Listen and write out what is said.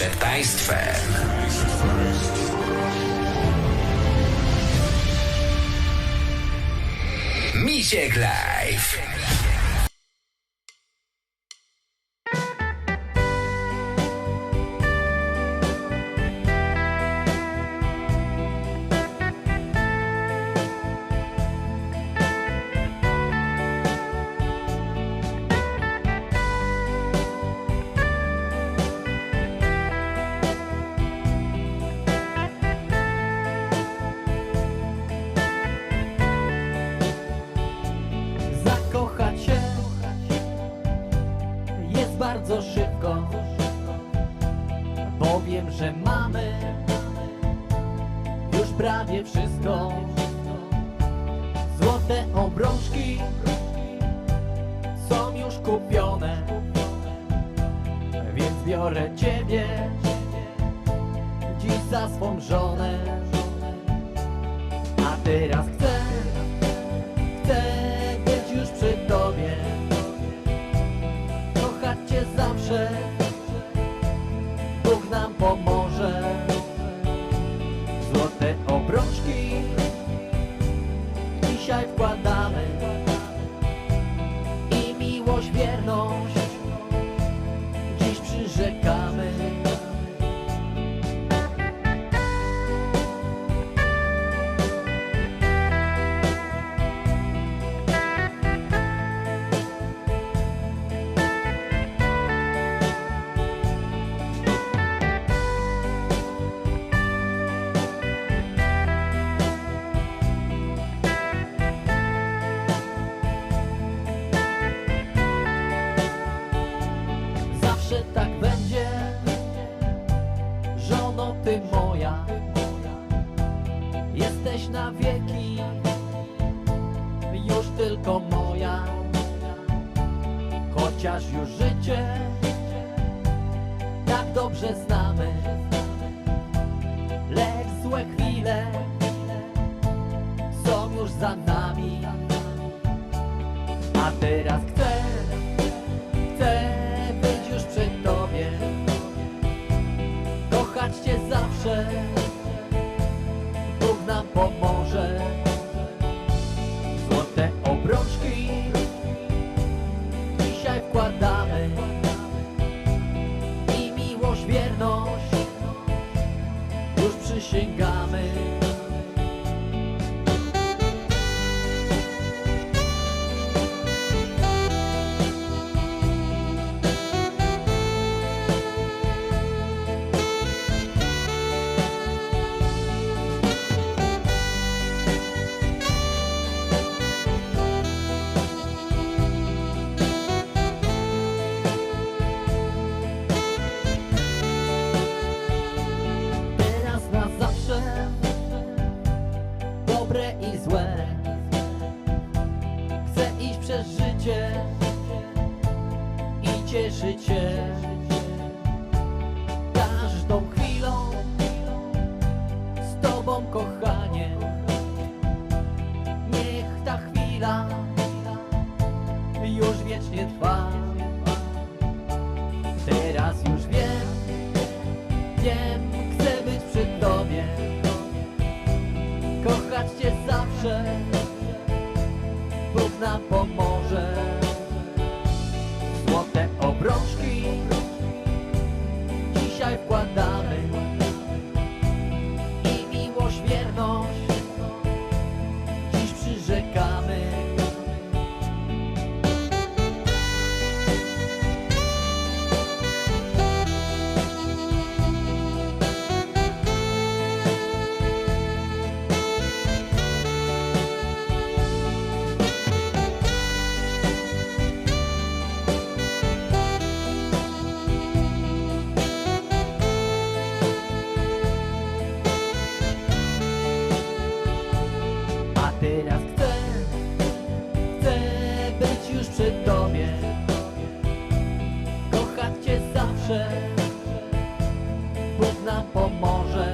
przed Państwem. Misiek Live. Bardzo szybko, bo wiem, że mamy już prawie wszystko. Złote obrączki są już kupione, więc biorę ciebie dziś za swą żonę. A teraz Chcę Złote obrączki Tak będzie. Żono ty moja Jesteś na wieki Już tylko moja. Chociaż już życie Tak dobrze znamy Już przysięgamy życie I cieszyć się Każdą chwilą Z tobą kochanie. Niech ta chwila Już wiecznie trwa. Teraz już wiem Wiem, chcę być przy tobie. Kochać cię zawsze Bóg nam pomoże teraz chcę, chcę być już przy tobie. Kochać cię zawsze Bóg nam pomoże